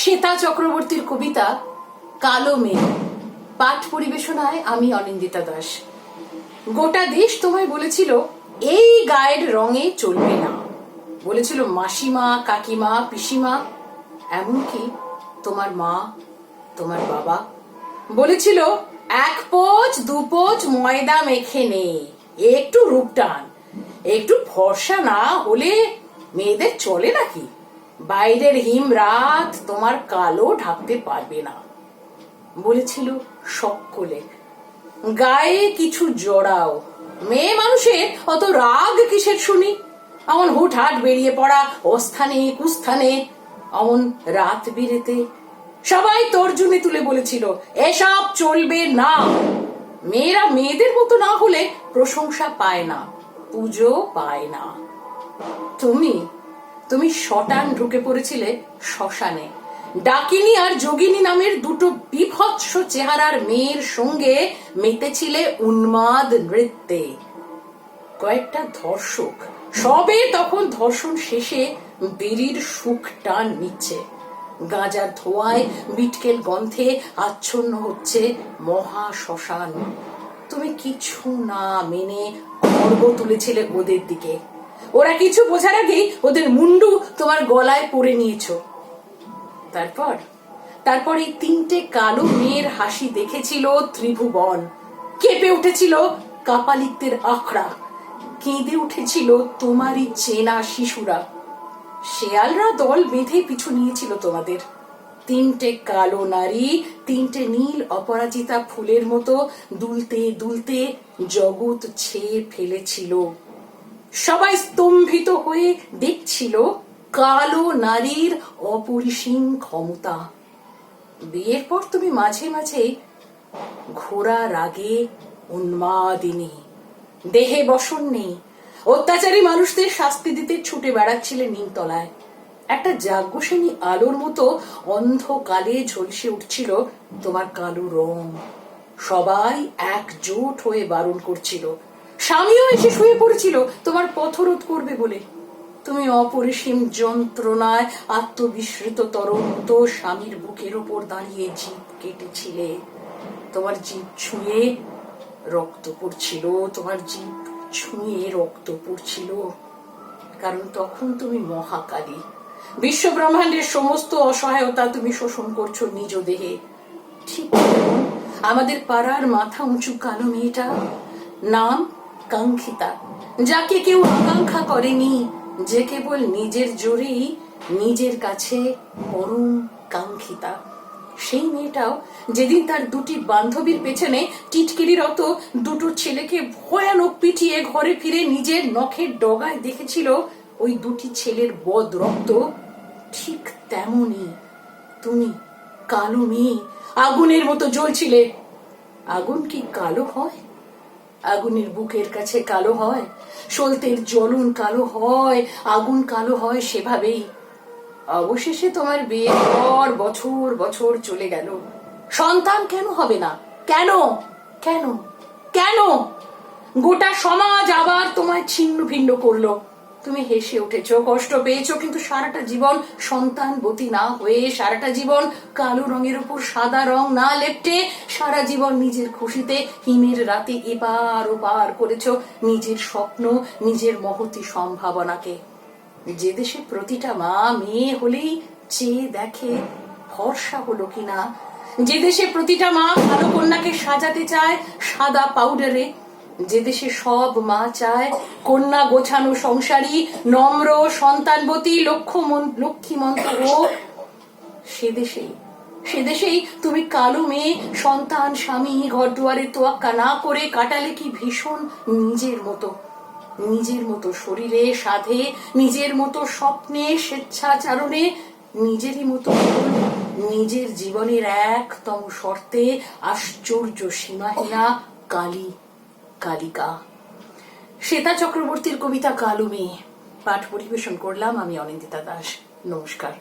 শ্বেতা চক্রবর্তীর কবিতা কালো মেয়ে পাঠ পরিবেশনায় আমি অনিন্দিতা দাস। গোটা দেশ তোমায় বলেছিল, এই গায়ের রঙে চলবে না। বলেছিল, মাসিমা, কাকিমা, পিসিমা, এমনকি তোমার মা, তোমার বাবা। বলেছিল, এক পোচ দু পোচ ময়দা মেখে নে, একটু রূপটান একটু ফর্সা না হলে মেয়েদের চলে নাকি? বাইরের হিম রাত তোমার কালো ঢাকতে পারবে না। বলেছিল সকলে, গায়ে কিছু জড়াও। মেয়ে মানুষের অত রাগ কিসের শুনি? অমন হুটহাট বেরিয়ে পড়া অস্থানে, কুস্থানে, অমন রাত বিরেতে। সবাই তর্জুনে তুলে বলেছিল, এসব চলবে না। মেয়েরা মেয়েদের মতো না হলে প্রশংসা পায় না, পুজো পায় না। তুমি তুমি শটান ঢুকে পড়েছিলে শ্মশানে। ডাকিনী আর যোগিনী নামের দুটো বিভৎস চেহারার মেয়ের সঙ্গে মেতেছিলে উন্মাদ নৃত্যে। কয়েকটা ধর্ষক। সবে তখন ধর্ষণ শেষে বেরির সুখ টান নিচ্ছে। গাঁজার ধোঁয়ায় বিটকেল গন্ধে আচ্ছন্ন হচ্ছে মহা শ্মশান। তুমি কিছু না মেনে খর্ব তুলেছিলে ওদের দিকে। ওরা কিছু বোঝার আগেই ওদের মুন্ডু তোমার গলায় পরে নিয়েছো। তারপর? তারপর এই তিনটে কালো মেয়ের হাসি দেখেছিল ত্রিভুবন। কেঁপে উঠেছিল কাপালিকদের আখড়া। কেঁদে উঠেছিল তোমারই চেনা শিশুরা। শেয়ালরা দল বেঁধে পিছু নিয়েছিল তোমাদের। তিনটে কালো নারী, তিনটে নীল অপরাজিতা ফুলের মতো দুলতে দুলতে জগৎ ছেয়ে ফেলেছিল। সবাই স্তম্ভিত হয়ে দেখছিল কালো নারীর অপরিসীম ক্ষমতা। বিয়ের পর তুমি মাঝে মাঝে ঘোড়া রাগে উন্মাদিনী, দেহে বসন নেই। অত্যাচারী মানুষদের শাস্তি দিতে ছুটে বেড়াচ্ছিলে নিমতলায়। একটা যাজ্ঞসেনী আলোর মতো অন্ধকালে ঝলসে উঠছিল তোমার কালো রং। সবাই একজোট হয়ে বারণ করছিল। স্বামীও এসে শুয়ে পড়েছিল। তোমার পথরোধ করবে বলে। তুমি অপরিসীম যন্ত্রণায় আত্মবিস্মৃত তরন্ত স্বামীর বুকের ওপর দাঁড়িয়ে জীব কেটেছিলে। তোমার জীব ছুঁয়ে রক্ত পড়ছিল। তোমার জীব ছুঁয়ে রক্ত পড়ছিল। কারণ তখন তুমি মহাকালী। বিশ্ব ব্রহ্মাণ্ডের সমস্ত অসহায়তা তুমি শোষণ করছ নিজ দেহে। ঠিক আমাদের পাড়ার মাথা উঁচু কালো মেয়েটা নাম কাঙ্ক্ষিতা যাকে কেউ আকাঙ্ক্ষা করেনি, যে কেবল নিজের জোরেই নিজের কাছে পরম কাঙ্ক্ষিতা। সেই মেয়েটাও যেদিন তার দুটি বান্ধবীর পেছনে টিটকিরিরত দুটো ছেলেকে ভয়ানক পিটিয়ে ঘরে ফিরে নিজের নখের ডগায় দেখেছিল, ওই দুটি ছেলের বদ রক্ত। ঠিক তেমনই তুমি কালো মেয়ে, আগুনের মতো জ্বলছিলে। আগুন কি কালো হয়? আগুনের বুকের কাছে কালো হয়, সলতের জ্বলন কালো হয়, আগুন কালো হয় সেভাবেই। অবশেষে তোমার বিয়ের পর বছর বছর চলে গেল। সন্তান কেন হবে না? কেন? কেন? কেন? গোটা সমাজ আবার তোমায় ছিন্ন ভিন্ন করল। তুমি হেসে উঠেছো, কষ্ট পেয়েছ, কিন্তু সারাটা জীবন সন্তানবতী না হয়ে, সারাটা জীবন কালো রঙের উপর সাদা রং না লেপটে, সারা জীবন নিজের খুশিতে হিমের রাতে এপার ওপার করেছ নিজের স্বপ্ন, নিজের মহতি সম্ভাবনাকে। যে দেশে প্রতিটা মা, মেয়ে হলেই চেয়ে দেখে ভরসা হলো কিনা। যে দেশে প্রতিটা মা ভালো কন্যাকে সাজাতে চায়, সাদা পাউডারে যে দেশে সব মা চায়, কন্যা গোছানো সংসারী, নম্র সন্তানবতী লক্ষ্য লক্ষ্মীমন্ত হোক সে দেশেই। সে দেশেই তুমি কালো মেয়ে, সন্তান, স্বামী ঘর দুয়ারে তোয়াক্কা না করে কাটালে কি ভীষণ নিজের মতো? নিজের মতো শরীরে, সাধে, নিজের মতো স্বপ্নে, স্বেচ্ছাচারণে, নিজেরই মতো নিজের জীবনের একতম শর্তে, আশ্চর্য সীমাহীনা কালী। কালিকা। শ্বেতা চক্রবর্তীর কবিতা কালো পাঠ পরিবেশন করলাম আমি অনিন্দিতা দাস। নমস্কার।